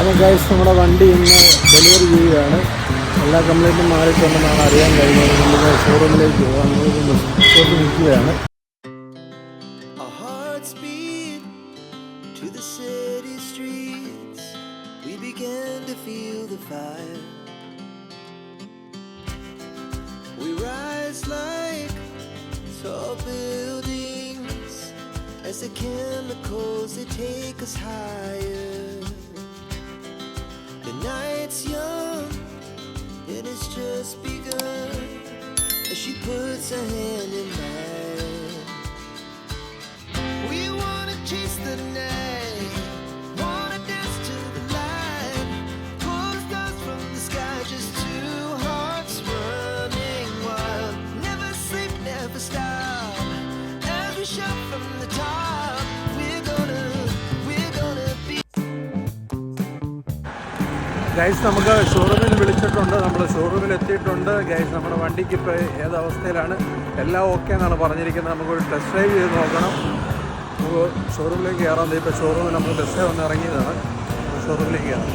അപ്പോൾ ഗൈസ് നമ്മുടെ വണ്ടി ഇന്ന് ഡെലിവറി ചെയ്യുകയാണ് എല്ലാ കംപ്ലൈന്റും മാറിയിട്ടുണ്ടെന്നാണ് അറിയാൻ കഴിഞ്ഞത് നമ്മൾ ഷോറൂമിലേക്ക് പോകാൻ നമ്മൾ നിൽക്കുകയാണ് buildings as the chemicals they take us higher. must. She puts her hand guys നമുക്ക് ഷോറൂമിൽ വിളിച്ചിട്ടുണ്ട്. നമ്മൾ ഷോറൂമിൽ എത്തിയിട്ടുണ്ട്. ഗൈസ് നമ്മുടെ വണ്ടിക്ക് ഇപ്പോൾ ഏത് അവസ്ഥയിലാണ്? എല്ലാം ഓക്കെ എന്നാണ് പറഞ്ഞിരിക്കുന്നത്. നമുക്കൊരു ടെസ്റ്റ് ഡ്രൈവ് ചെയ്ത് നോക്കണം. നമുക്ക് ഷോറൂമിലേക്ക് കയറാം. ഇപ്പോൾ ഷോറൂമിൽ നമുക്ക് ടെസ്റ്റ് ഡ്രൈവ് ഒന്ന് ഇറങ്ങിയതാണ്. ഷോറൂമിലേക്ക് കയറാം.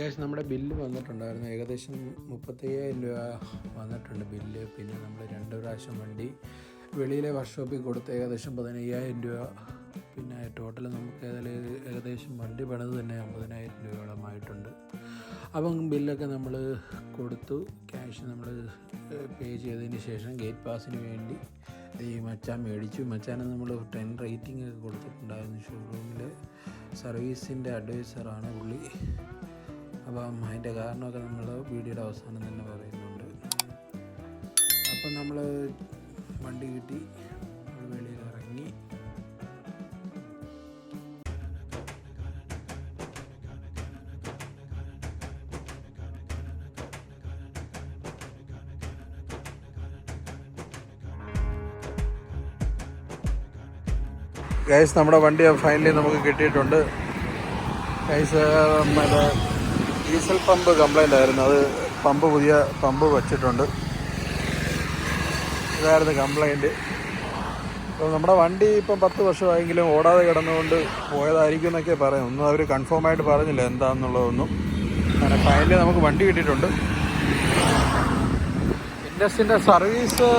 ഗൈസ് നമ്മുടെ ബില്ല് വന്നിട്ടുണ്ടായിരുന്നു. ഏകദേശം മുപ്പത്തയ്യായിരം രൂപ വന്നിട്ടുണ്ട് ബില്ല് പിന്നെ നമ്മൾ രണ്ട് പ്രാവശ്യം വണ്ടി വെളിയിലെ വർക്ക്ഷോപ്പിൽ കൊടുത്ത് ഏകദേശം പതിനയ്യായിരം രൂപ. പിന്നെ ടോട്ടൽ നമുക്ക് ഏതായാലും ഏകദേശം വണ്ടി പണിത് തന്നെ അമ്പതിനായിരം രൂപയോളമായിട്ടുണ്ട്. അപ്പം ബില്ലൊക്കെ നമ്മൾ കൊടുത്തു. ക്യാഷ് നമ്മൾ പേ ചെയ്തതിന് ശേഷം ഗേറ്റ് പാസിന് വേണ്ടി ഈ മച്ചാൻ മേടിച്ചു. മച്ചാനെ നമ്മൾ ടെൻ റേറ്റിംഗ് ഒക്കെ കൊടുത്തിട്ടുണ്ടായിരുന്നു ഷോറൂമിൽ സർവീസിന്റെ അഡ്വൈസറാണ് പുള്ളി. അപ്പം അതിന്റെ കാരണമൊക്കെ നമ്മൾ വീഡിയോയുടെ അവസാനം തന്നെ പറയുന്നുണ്ട്. അപ്പം നമ്മൾ വണ്ടി കിട്ടി. വെളിയിൽ ഇറങ്ങി. ഗൈസ് നമ്മുടെ വണ്ടി ഫൈനലി നമുക്ക് കിട്ടിയിട്ടുണ്ട്. ഗൈസ് മറ്റേ ഡീസൽ പമ്പ് കംപ്ലൈന്റ് ആയിരുന്നു. അത് പമ്പ് പുതിയ പമ്പ് വെച്ചിട്ടുണ്ട്. ഇതായിരുന്നു കംപ്ലൈന്റ് അപ്പോൾ നമ്മുടെ വണ്ടി ഇപ്പം പത്ത് വർഷമായെങ്കിലും ഓടാതെ കിടന്നുകൊണ്ട് പോയതായിരിക്കും എന്നൊക്കെ പറയാം. ഒന്നും അവർ കൺഫേം ആയിട്ട് പറഞ്ഞില്ല എന്താണെന്നുള്ളതൊന്നും അങ്ങനെ ഫൈനലി നമുക്ക് വണ്ടി കിട്ടിയിട്ടുണ്ട്. ഇൻഡസ്ട്രിന്റെ സർവീസ്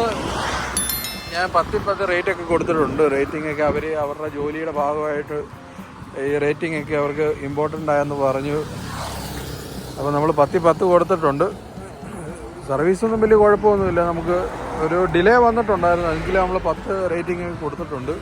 ഞാൻ പത്തിൽ പത്ത് റേറ്റ് ഒക്കെ കൊടുത്തിട്ടുണ്ട്. റേറ്റിംഗ് ഒക്കെ അവർ അവരുടെ ജോലിയുടെ ഭാഗമായിട്ട് ഈ റേറ്റിംഗ് ഒക്കെ അവർക്ക് ഇമ്പോർട്ടന്റ് ആയെന്ന് പറഞ്ഞു. അപ്പോൾ നമ്മൾ പത്തി പത്ത് കൊടുത്തിട്ടുണ്ട്. സർവീസൊന്നും വലിയ കുഴപ്പമൊന്നുമില്ല. നമുക്ക് ഒരു ഡിലേ വന്നിട്ടുണ്ടായിരുന്നു. എങ്കിലും നമ്മൾ പത്ത് റേറ്റിംഗ് കൊടുത്തിട്ടുണ്ട്.